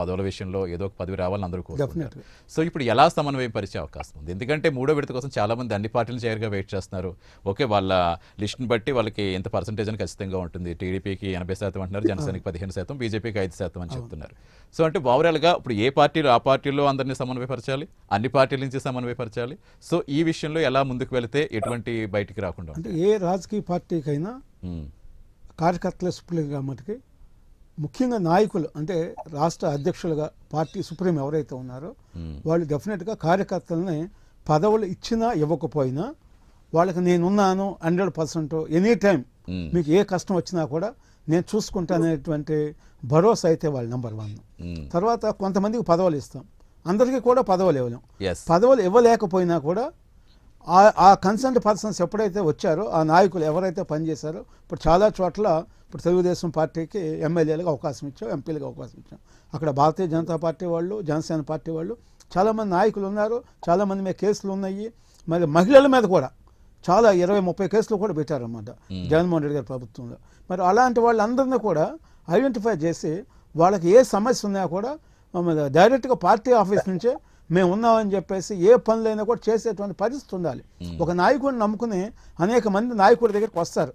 పదవుల విషయంలో ఏదో ఒక పదవి రావాలని అందరూ కోరుకుంటారు. సో ఇప్పుడు ఎలా సమన్వయం పరిచే అవకాశం ఉంది? ఎందుకంటే మూడో విడత కోసం చాలా మంది అన్ని పార్టీలు చేరుగా వెయిట్ చేస్తున్నారు. ఓకే వాళ్ళ లిస్ట్ని బట్టి వాళ్ళకి ఎంత పర్సంటేజ్ అని ఖచ్చితంగా ఉంటుంది. టీడీపీకి ఎనభై శాతం అంటున్నారు జనసేనకి పదిహేను శాతం బీజేపీకి ఐదు శాతం అని చెప్తున్నారు. సో అంటే ఓవరాల్గా ఇప్పుడు ఏ పార్టీలు ఆ పార్టీలో అందరినీ సమన్వయపరచాలి? అన్ని పార్టీల నుంచి సమన్వయపరచాలి? సో ఈ విషయంలో ఎలా ముందుకు వెళితే ఎటువంటి బయటికి రాకుండా అంటే ఏ రాజకీయ పార్టీకైనా కార్యకర్తల సుప్రీంగా మటుకి ముఖ్యంగా నాయకులు అంటే రాష్ట్ర అధ్యక్షులుగా పార్టీ సుప్రీం ఎవరైతే ఉన్నారో ఉమ్, వాళ్ళు డెఫినెట్గా కార్యకర్తలని పదవులు ఇచ్చినా ఇవ్వకపోయినా వాళ్ళకి నేనున్నాను hundred percent any time um, మీకు ఏ కష్టం వచ్చినా కూడా నేను చూసుకుంటానేటువంటి భరోసా అయితే వాళ్ళు నెంబర్ వన్. ఉమ్, తర్వాత కొంతమందికి పదవులు ఇస్తాం. అందరికీ కూడా పదవులు ఇవ్వలేం. పదవులు ఇవ్వలేకపోయినా కూడా ఆ ఆ కన్సర్న్ పర్సన్స్ ఎప్పుడైతే వచ్చారో ఆ నాయకులు ఎవరైతే పనిచేశారో ఇప్పుడు చాలా చోట్ల ఇప్పుడు తెలుగుదేశం పార్టీకి ఎమ్మెల్యేలుగా అవకాశం ఇచ్చాం ఎంపీలుగా అవకాశం ఇచ్చాం. అక్కడ భారతీయ జనతా పార్టీ వాళ్ళు జనసేన పార్టీ వాళ్ళు చాలామంది నాయకులు ఉన్నారు చాలామంది మీద కేసులు ఉన్నాయి. మరి మహిళల మీద కూడా చాలా ఇరవై ముప్పై కేసులు కూడా పెట్టారన్నమాట జగన్మోహన్ రెడ్డి గారి ప్రభుత్వంలో. మరి అలాంటి వాళ్ళందరినీ కూడా ఐడెంటిఫై చేసి వాళ్ళకి ఏ సమస్య ఉన్నా కూడా మమ్మల్ని డైరెక్ట్గా పార్టీ ఆఫీస్ నుంచే మేము ఉన్నామని చెప్పేసి ఏ పనులైనా కూడా చేసేటువంటి పరిస్థితి ఉండాలి. ఒక నాయకుడిని నమ్ముకుని అనేక మంది నాయకుడి దగ్గరికి వస్తారు.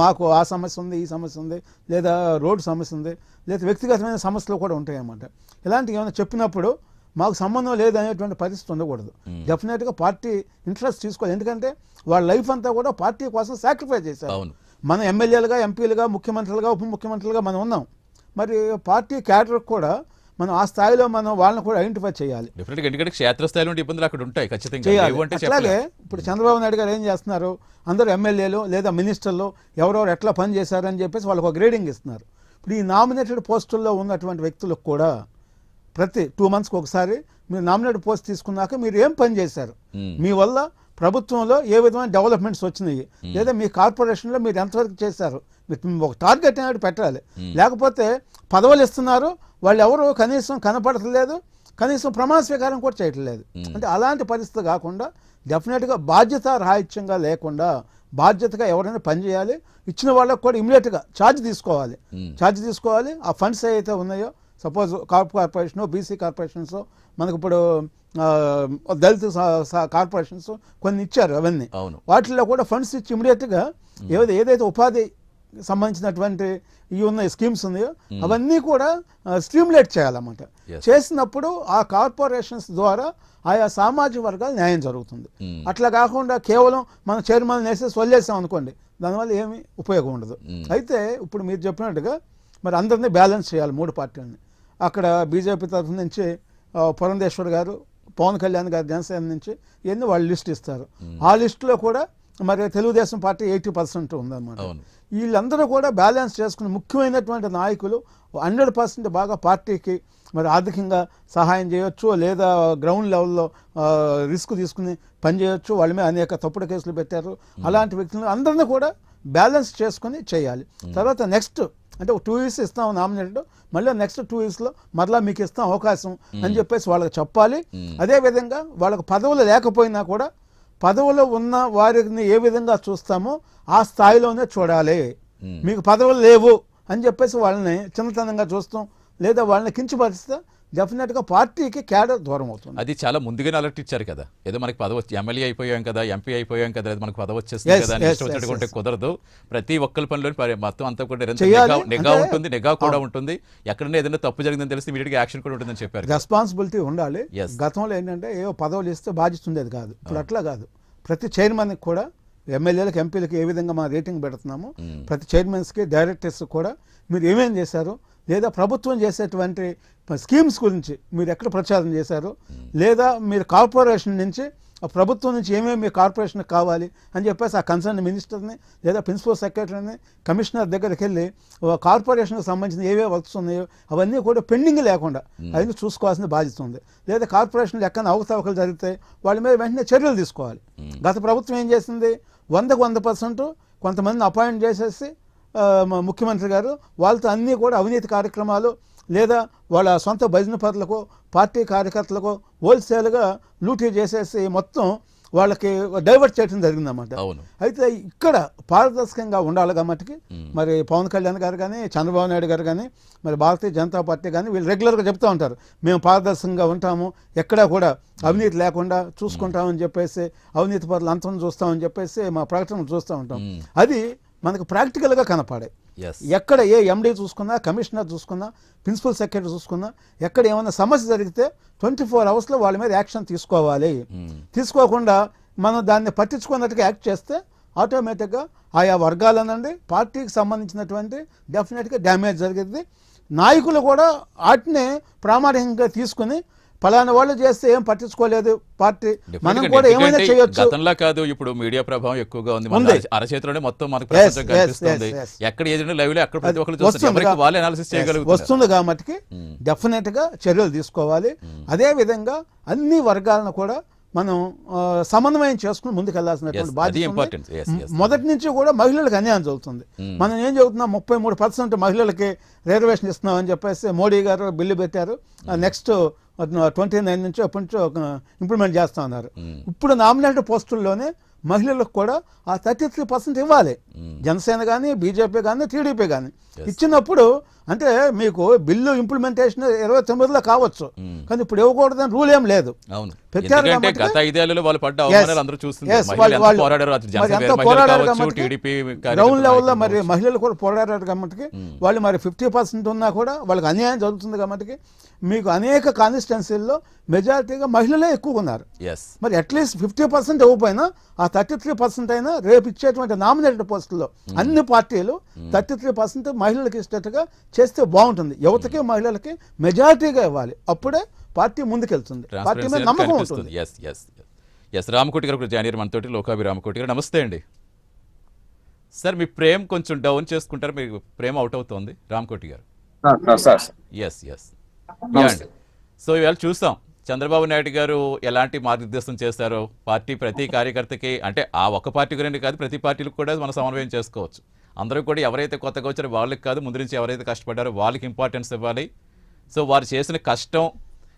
మాకు ఆ సమస్య ఉంది ఈ సమస్య ఉంది లేదా రోడ్డు సమస్య ఉంది లేదా వ్యక్తిగతమైన సమస్యలు కూడా ఉంటాయి అన్నమాట ఇలాంటివి ఏమైనా చెప్పినప్పుడు మాకు సంబంధం లేదు అనేటువంటి పరిస్థితి ఉండకూడదు. డెఫినెట్గా పార్టీ ఇంట్రెస్ట్ తీసుకోవాలి. ఎందుకంటే వాళ్ళ లైఫ్ అంతా కూడా పార్టీ కోసం సాక్రిఫై చేశారు. మన ఎమ్మెల్యేలుగా ఎంపీలుగా ముఖ్యమంత్రులుగా ఉప ముఖ్యమంత్రులుగా మనం ఉన్నాం. మరి పార్టీ క్యాడర్ కూడా మనం ఆ స్థాయిలో మనం వాళ్ళని కూడా ఐడెంటిఫై చేయాలి. డెఫినెట్గా ఎందుకంటే క్షేత్రస్థాయిలో ఇబ్బందులు అక్కడ ఉంటాయి ఖచ్చితంగా. అట్లాగే. ఇప్పుడు చంద్రబాబు నాయుడు గారు ఏం చేస్తున్నారు? అందరూ ఎమ్మెల్యేలు లేదా మినిస్టర్లు ఎవరెవరు ఎట్లా పని చేశారని చెప్పేసి వాళ్ళకు ఒక గ్రేడింగ్ ఇస్తున్నారు. ఇప్పుడు ఈ నామినేటెడ్ పోస్టుల్లో ఉన్నటువంటి వ్యక్తులకు కూడా ప్రతి టూ మంత్స్కి ఒకసారి మీరు నామినేటెడ్ పోస్ట్ తీసుకున్నాక మీరు ఏం పని చేశారు? మ్మ్. మీ వల్ల ప్రభుత్వంలో ఏ విధమైన డెవలప్మెంట్స్ వచ్చినాయి? లేదా మీ కార్పొరేషన్లో మీరు ఎంతవరకు చేశారు? ఒక టార్గెట్ అనేది పెట్టాలి. లేకపోతే పదవులు ఇస్తున్నారు వాళ్ళు ఎవరు కనీసం కనపడట్లేదు కనీసం ప్రమాణ స్వీకారం కూడా చేయట్లేదు. అంటే అలాంటి పరిస్థితి కాకుండా డెఫినెట్గా బాధ్యత రాహిత్యంగా లేకుండా బాధ్యతగా ఎవరైనా పనిచేయాలి ఇచ్చిన వాళ్ళకు కూడా ఇమీడియట్గా ఛార్జ్ తీసుకోవాలి. ఛార్జ్ తీసుకోవాలి. ఆ ఫండ్స్ ఏవైతే ఉన్నాయో suppose corp corporation BC corporations మనకు ఇప్పుడు దళిత కార్పొరేషన్స్ కొన్ని ఇచ్చారు అవన్నీ. అవును. వాటిల్లో కూడా ఫండ్స్ ఇచ్చి ఇమీడియట్గా ఏదైతే ఏదైతే ఉపాధి సంబంధించినటువంటి ఇవి ఉన్నాయి స్కీమ్స్ ఉన్నాయో అవన్నీ కూడా స్ట్రీమ్లైట్ చేయాలన్నమాట. చేసినప్పుడు ఆ కార్పొరేషన్స్ ద్వారా ఆయా సామాజిక వర్గాలు న్యాయం జరుగుతుంది. మ్మ్. అట్లా కాకుండా కేవలం మన చైర్మన్ వేసేసి వదిలేసాం అనుకోండి దానివల్ల ఏమీ ఉపయోగం ఉండదు. మ్మ్. అయితే ఇప్పుడు మీరు చెప్పినట్టుగా మరి అందరినీ బ్యాలెన్స్ చేయాలి మూడు పార్టీలని. అక్కడ బీజేపీ తరఫు నుంచి పురంధేశ్వర్ గారు పవన్ కళ్యాణ్ గారు జనసేన నుంచి ఇవన్నీ వాళ్ళు లిస్ట్ ఇస్తారు. ఆ లిస్టులో కూడా మరి తెలుగుదేశం పార్టీ ఎయిటీ పర్సెంట్ ఉందన్నమాట. వీళ్ళందరూ కూడా బ్యాలెన్స్ చేసుకుని ముఖ్యమైనటువంటి నాయకులు హండ్రెడ్ పర్సెంట్ బాగా పార్టీకి మరి ఆర్థికంగా సహాయం చేయొచ్చు లేదా గ్రౌండ్ లెవెల్లో రిస్క్ తీసుకుని పనిచేయొచ్చు. వాళ్ళ మీద అనేక తప్పుడు కేసులు పెట్టారు. అలాంటి వ్యక్తులను అందరినీ కూడా బ్యాలెన్స్ చేసుకుని చేయాలి. తర్వాత నెక్స్ట్ అంటే టూ ఇయర్స్ ఇస్తాం నామినేటెడ్ మళ్ళీ నెక్స్ట్ టూ ఇయర్స్లో మరలా మీకు ఇస్తాం అవకాశం అని చెప్పేసి వాళ్ళకి చెప్పాలి. అదేవిధంగా వాళ్ళకి పదవులు లేకపోయినా కూడా పదవులో ఉన్న వారిని ఏ విధంగా చూస్తామో ఆ స్థాయిలోనే చూడాలి. మీకు పదవులు లేవు అని చెప్పేసి వాళ్ళని చిన్నతనంగా చూస్తాం లేదా వాళ్ళని కించపరిస్తే డెఫినెట్గా పార్టీకి క్యాడర్ దూరం అవుతుంది అది చాలా ముందుగానే అలర్ట్ ఇచ్చారు కదా ఏదో మనకి పదవి వచ్చి ఎమ్మెల్యే అయిపోయాం కదా ఎంపీ అయిపోయాం కదా అది మనకు పదవి వచ్చేస్తుంది కదా. కుదరదు ప్రతి ఒక్కరి పనిలో మొత్తం అంతా కూడా. నిఘా- ఉంటుంది నిఘా కూడా ఉంటుంది ఎక్కడైనా ఏదైనా తప్పు జరిగిందని తెలిసి ఇమీడియట్గా యాక్షన్ కూడా ఉంటుందని చెప్పారు. రెస్పాన్సిబిలిటీ ఉండాలి. గతంలో ఏంటంటే ఏవో పదవులు ఇస్తే బాధ్యత ఉండేది కాదు ఇప్పుడు అట్లా కాదు ప్రతి చైర్మన్కి కూడా ఎమ్మెల్యేలకు ఎంపీలకు ఏ విధంగా మా రేటింగ్ పెడుతున్నామో. ప్రతి చైర్మన్స్కి డైరెక్టర్స్ కూడా మీరు ఏమేం చేశారు లేదా ప్రభుత్వం చేసేటువంటి స్కీమ్స్ గురించి మీరు ఎక్కడ ప్రచారం చేశారు? లేదా మీరు కార్పొరేషన్ నుంచి ఆ ప్రభుత్వం నుంచి ఏమేమి మీ కార్పొరేషన్కి కావాలి అని చెప్పేసి ఆ కన్సర్న్ మినిస్టర్ని లేదా ప్రిన్సిపల్ సెక్రటరీని కమిషనర్ దగ్గరికి వెళ్ళి కార్పొరేషన్కి సంబంధించిన ఏవే వర్క్స్ ఉన్నాయో అవన్నీ కూడా పెండింగ్ లేకుండా అవన్నీ చూసుకోవాల్సిన బాధ్యత ఉంది. లేదా కార్పొరేషన్లు ఎక్కడ అవకతవకలు జరిగితే వాళ్ళ మీద వెంటనే చర్యలు తీసుకోవాలి. గత ప్రభుత్వం ఏం చేసింది? వందకు వంద పర్సెంట్ కొంతమందిని అపాయింట్ చేసేసి ముఖ్యమంత్రి గారు వాళ్ళతో అన్నీ కూడా అవినీతి కార్యక్రమాలు లేదా వాళ్ళ సొంత భజన పరులకు పార్టీ కార్యకర్తలకు హోల్సేల్గా లూటీ చేసేసి మొత్తం వాళ్ళకి డైవర్ట్ చేయడం జరిగిందన్నమాట అయితే ఇక్కడ పారదర్శకంగా ఉండాలి కాబట్టి. మరి పవన్ కళ్యాణ్ గారు కానీ చంద్రబాబు నాయుడు గారు కానీ మరి భారతీయ జనతా పార్టీ కానీ వీళ్ళు రెగ్యులర్గా చెప్తూ ఉంటారు మేము పారదర్శకంగా ఉంటాము ఎక్కడా కూడా అవినీతి లేకుండా చూసుకుంటామని చెప్పేసి అవినీతి పరులు అంతం చూస్తామని చెప్పేసి మా ప్రకటన చూస్తూ ఉంటాం. అది మనకు ప్రాక్టికల్గా కనపడే ఎక్కడ ఏ ఎండీ చూసుకున్నా కమిషనర్ చూసుకున్నా ప్రిన్సిపల్ సెక్రటరీ చూసుకున్నా ఎక్కడ ఏమైనా సమస్య జరిగితే ట్వంటీ ఫోర్ అవర్స్లో వాళ్ళ మీద యాక్షన్ తీసుకోవాలి. తీసుకోకుండా మనం దాన్ని పట్టించుకున్నట్టుగా యాక్ట్ చేస్తే ఆటోమేటిక్గా ఆయా వర్గాలనండి పార్టీకి సంబంధించినటువంటి డెఫినెట్గా డ్యామేజ్ జరిగింది. నాయకులు కూడా వాటిని ప్రామాణికంగా తీసుకుని ఫలానా వాళ్ళు చేస్తే ఏం పట్టించుకోలేదు. పార్టీ మనం కూడా ఏమైనా చేయొచ్చు. గతంలో కాదు ఇప్పుడు మీడియా ప్రభావం ఎక్కువగా ఉంది. అరచేతిలోనే మొత్తం మనకు కనిపిస్తుంది. ఎక్కడ ఏదైనా లైవ్లో అక్కడ ప్రతి ఒక్కరు వాళ్ళే అనాలిసిస్ చేయగలుగుతారు వస్తుంది కాబట్టి. డెఫినెట్గా చర్యలు తీసుకోవాలి. అదే విధంగా అన్ని వర్గాలను కూడా మనం సమన్వయం చేసుకుని ముందుకెళ్ళాల్సినటువంటి బాధ్యత. మొదటి నుంచి కూడా మహిళలకు అన్యాయం జరుగుతుంది. మ్మ్. మనం ఏం చెబుతున్నాం? ముప్పై మూడు పర్సెంట్ మహిళలకి రిజర్వేషన్ ఇస్తున్నామని చెప్పేసి మోడీ గారు బిల్లు పెట్టారు. నెక్స్ట్ ట్వంటీ నైన్ నుంచి అప్పటి నుంచి ఇంప్లిమెంట్ చేస్తా ఉన్నారు. ఇప్పుడు నామినేటెడ్ పోస్టుల్లోనే మహిళలకు కూడా ఆ థర్టీ త్రీ పర్సెంట్ ఇవ్వాలి. జనసేన కానీ బీజేపీ కానీ టీడీపీ కానీ. ఇచ్చినప్పుడు అంటే మీకు బిల్లు ఇంప్లిమెంటేషన్ ఇరవై తొమ్మిదిలో కావచ్చు. మ్మ్. కానీ ఇప్పుడు ఇవ్వకూడదని రూల్ ఏం లేదు. గ్రౌండ్ లెవెల్లో మరి మహిళలు కూడా పోరాడారు కాబట్టి మ్మ్. వాళ్ళు మరి ఫిఫ్టీ పర్సెంట్ ఉన్నా కూడా వాళ్ళకి అన్యాయం జరుగుతుంది కాబట్టి మీకు అనేక కాన్స్టిట్యున్సీల్లో మెజారిటీగా మహిళలే ఎక్కువ ఉన్నారు. మరి అట్లీస్ట్ ఫిఫ్టీ పర్సెంట్ ఇవ్వకపోయినా ఆ థర్టీ త్రీ పర్సెంట్ అయినా రేపు ఇచ్చేటువంటి నామినేటెడ్ పోస్టుల్లో అన్ని పార్టీలు థర్టీ త్రీ పర్సెంట్ మహిళలకు ఇచ్చేట్టుగా చేస్తే బాగుంటుంది. యువతకి మహిళలకి మెజారిటీగా ఇవ్వాలి. అప్పుడే పార్టీ ముందుకెళ్తుంది. పార్టీ మీద నమ్మకం ఉంటుంది. ఎస్ ఎస్ ఎస్ రామకోటి గారు జాయిన్ అయ్యారు మనతోటి. లోకాభి రామకోటి గారు నమస్తే అండి. సార్ మీ ప్రేమ్ కొంచెం డౌన్ చేసుకుంటారు? మీకు ప్రేమ అవుట్ అవుతోంది. Ramakoti garu. Sir. Sir yes yes. So ఇవాళ చూస్తాం చంద్రబాబు నాయుడు గారు ఎలాంటి మార్గదర్శనం చేస్తారో పార్టీ ప్రతి కార్యకర్తకి అంటే ఆ ఒక్క పార్టీ గురించి కాదు ప్రతి పార్టీలకు కూడా మనం సమన్వయం చేసుకోవచ్చు. అందరూ కూడా ఎవరైతే కొత్తగా వచ్చారో వాళ్ళకి కాదు ముందు నుంచి ఎవరైతే కష్టపడ్డారో వాళ్ళకి ఇంపార్టెన్స్ ఇవ్వాలి. సో వారు చేసిన కష్టం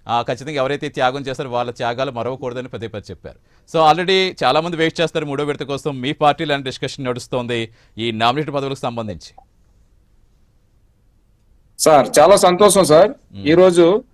ఆ, ఖచ్చితంగా ఎవరైతే త్యాగం చేస్తారో వాళ్ళ త్యాగాలు మరవకూడదని పదే పదే చెప్పారు. సో ఆల్రెడీ చాలా మంది వెయిట్ చేస్తారు మూడో విడత కోసం. మీ పార్టీ లాంటి డిస్కషన్ నడుస్తోంది. ఈ నామినేటెడ్ పదవులకు సంబంధించి. సార్ చాలా సంతోషం సార్. ఈ రోజు